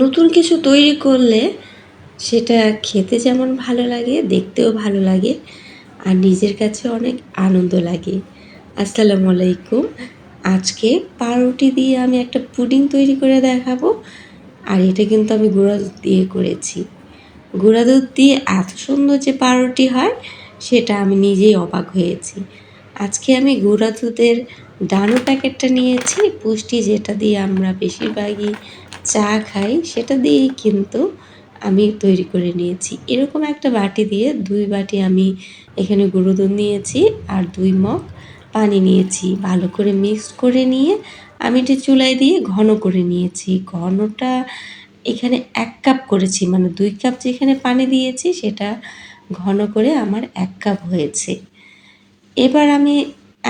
নতুন কিছু তৈরি করলে সেটা খেতে যেমন ভালো লাগে, দেখতেও ভালো লাগে আর নিজের কাছে অনেক আনন্দ লাগে। আসসালামু আলাইকুম। আজকে পাউরুটি দিয়ে আমি একটা পুডিং তৈরি করে দেখাবো আর এটা কিন্তু আমি গুঁড়া দুধ দিয়ে করেছি। গুঁড়া দুধ দিয়ে এত সুন্দর যে পাউরুটি হয়, সেটা আমি নিজেই অবাক হয়েছি। আজকে আমি গুঁড়া দুধের ডানো প্যাকেটটা নিয়েছি, পুষ্টি যেটা দিয়ে আমরা বেশিরভাগই চা খাই, সেটা দিয়েই কিন্তু আমি তৈরি করে নিয়েছি। এরকম একটা বাটি দিয়ে দুই বাটি আমি এখানে গুঁড়ো দুধ নিয়েছি আর দুই মগ পানি নিয়েছি। ভালো করে মিক্স করে নিয়ে আমি এটা চুলায় দিয়ে ঘন করে নিয়েছি। ঘনটা এখানে এক কাপ করেছি মানে দুই কাপ যেখানে পানি দিয়েছি সেটা ঘন করে আমার এক কাপ হয়েছে। এবার আমি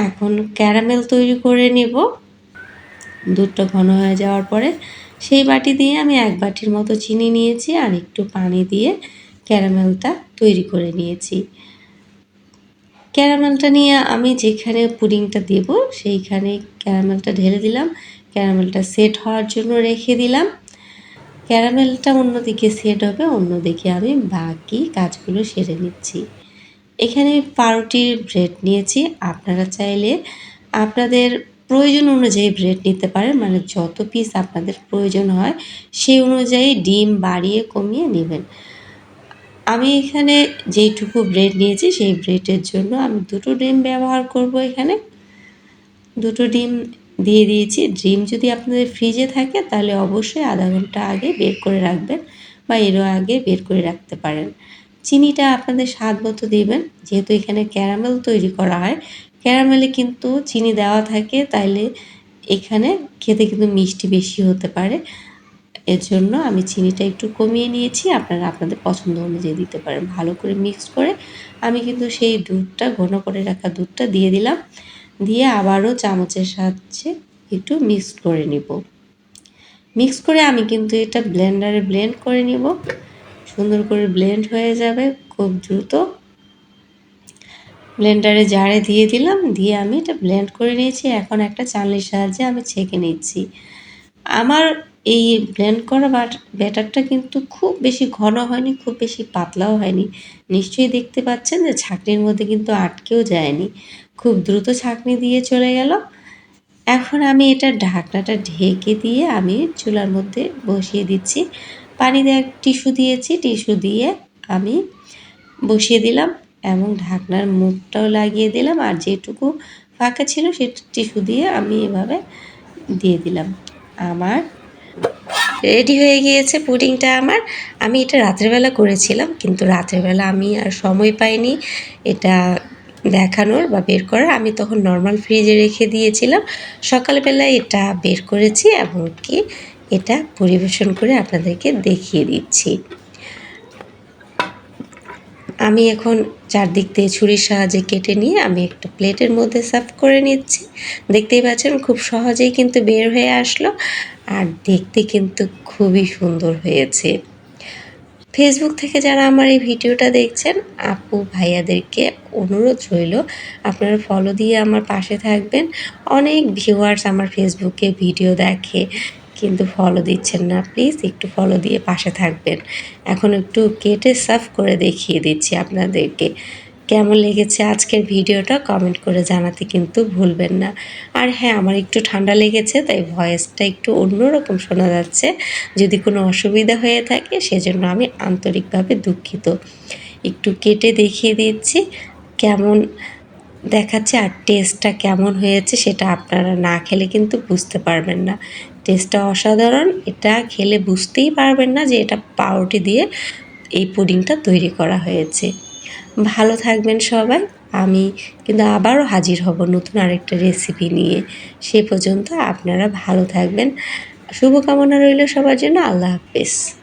এখন ক্যারামেল তৈরি করে নেব। দুধটা ঘন হয়ে যাওয়ার পরে সেই বাটি দিয়ে আমি এক বাটির মতো চিনি নিয়েছি আর একটু পানি দিয়ে ক্যারামেলটা তৈরি করে নিয়েছি। ক্যারামেলটা নিয়ে আমি যেখানে পুডিংটা দেব সেইখানে ক্যারামেলটা ঢেলে দিলাম। ক্যারামেলটা সেট হওয়ার জন্য রেখে দিলাম। ক্যারামেলটা অন্যদিকে সেট হবে, অন্যদিকে আমি বাকি কাজগুলো সেরে নিচ্ছি। এখানে পাউরুটির ব্রেড নিয়েছি। আপনারা চাইলে আপনাদের প্রয়োজন অনুযায়ী ব্রেড নিতে পারেন। মানে যত পিস আপনাদের প্রয়োজন হয়, সেই অনুযায়ী ডিম বাড়িয়ে কমিয়ে নেবেন। আমি এখানে যেইটুকু ব্রেড নিয়েছি, সেই ব্রেডের জন্য আমি দুটো ডিম ব্যবহার করব এখানে। দুটো ডিম দিয়ে দিয়েছি। ডিম যদি আপনাদের ফ্রিজে থাকে, তাহলে অবশ্যই আধা ঘণ্টা আগে বের করে রাখবেন বা এরও আগে বের করে রাখতে পারেন। চিনিটা আপনাদের স্বাদ মতো দেবেন। যেহেতু এখানে ক্যারামেল তৈরি করা হয়, ক্যারামেলে কিন্তু চিনি দেওয়া থাকে, তাইলে এখানে খেতে কিন্তু মিষ্টি বেশি হতে পারে। এর জন্য আমি চিনিটা একটু কমিয়ে নিয়েছি, আপনারা আপনাদের পছন্দ অনুযায়ী দিতে পারেন। ভালো করে মিক্স করে আমি কিন্তু সেই দুধটা, ঘন করে রাখা দুধটা দিয়ে দিলাম। দিয়ে আবারও চামচের সাহায্যে একটু মিক্স করে নিব। মিক্স করে আমি কিন্তু এটা ব্লেন্ডারে ব্লেন্ড করে নিব। সুন্দর করে ব্লেন্ড হয়ে যাবে খুব দ্রুত। ব্লেন্ডারে জারে দিয়ে দিলাম, দিয়ে আমি এটা ব্লেন্ড করে নিয়েছি। এখন একটা চালনির সাহায্যে আমি ছেঁকে নিচ্ছি। আমার এই ব্লেন্ড করা ব্যাটারটা কিন্তু খুব বেশি ঘন হয়নি, খুব বেশি পাতলাও হয়নি। নিশ্চয়ই দেখতে পাচ্ছেন যে ছাঁকনির মধ্যে কিন্তু আটকেও যায়নি। খুব দ্রুত ছাঁকনি দিয়ে চলে গেল। এখন আমি এটা ঢাকনাটা ঢেকে দিয়ে আমি চুলার মধ্যে বসিয়ে দিচ্ছি। পানি দিয়ে টিস্যু দিয়েছি, টিস্যু দিয়ে আমি বসিয়ে দিলাম এবং ঢাকনার মুখটাও লাগিয়ে দিলাম আর যেটুকু ফাঁকা ছিল সে টিস্যু দিয়ে আমি এভাবে দিয়ে দিলাম। আমার রেডি হয়ে গিয়েছে পুডিংটা আমার। আমি এটা রাত্রেবেলা করেছিলাম, কিন্তু রাত্রেবেলা আমি আর সময় পাইনি এটা দেখানোর বা বের করার। আমি তখন নর্মাল ফ্রিজে রেখে দিয়েছিলাম। সকালবেলায় এটা বের করেছি এবং কি এটা পরিবেশন করে আপনাদেরকে দেখিয়ে দিচ্ছি। আমি এখন চারদিক দিয়ে ছুরির সাহায্যে কেটে নিয়ে আমি একটা প্লেটের মধ্যে সার্ভ করে নিচ্ছি। দেখতেই পাচ্ছেন খুব সহজেই কিন্তু বের হয়ে আসলো আর দেখতে কিন্তু খুবই সুন্দর হয়েছে। ফেসবুক থেকে যারা আমার এই ভিডিওটা দেখছেন, আপু ভাইয়াদেরকে অনুরোধ রইল, আপনারা ফলো দিয়ে আমার পাশে থাকবেন। অনেক ভিউয়ার্স আমার ফেসবুকে ভিডিও দেখে। কিন্তু ফলো দিচ্ছেন না। প্লিজ একটু ফলো দিয়ে পাশে থাকবেন। এখন একটু কেটে সার্ভ করে দেখিয়ে দিচ্ছি আপনাদেরকে। কেমন লেগেছে আজকের ভিডিওটা কমেন্ট করে জানাতে কিন্তু ভুলবেন না। আর হ্যাঁ আমার একটু ঠান্ডা লেগেছে, তাই ভয়েসটা একটু অন্যরকম শোনা যাচ্ছে। যদি কোনো অসুবিধা হয়ে থাকে, সেজন্য আমি আন্তরিকভাবে দুঃখিত। একটু কেটে দেখিয়ে দিচ্ছি, কেমন দেখাচ্ছে আর টেস্টটা কেমন হয়েছে, সেটা আপনারা না খেলে কিন্তু বুঝতে পারবেন না। টেস্টটা অসাধারণ। এটা খেলে বুঝতেই পারবেন না যে এটা পাউরুটি দিয়ে এই পুডিংটা তৈরি করা হয়েছে। ভালো থাকবেন সবাই। আমি কিন্তু আবারও হাজির হব নতুন আরেকটা রেসিপি নিয়ে। সে পর্যন্ত আপনারা ভালো থাকবেন। শুভকামনা রইল সবার জন্য। আল্লাহ হাফেজ।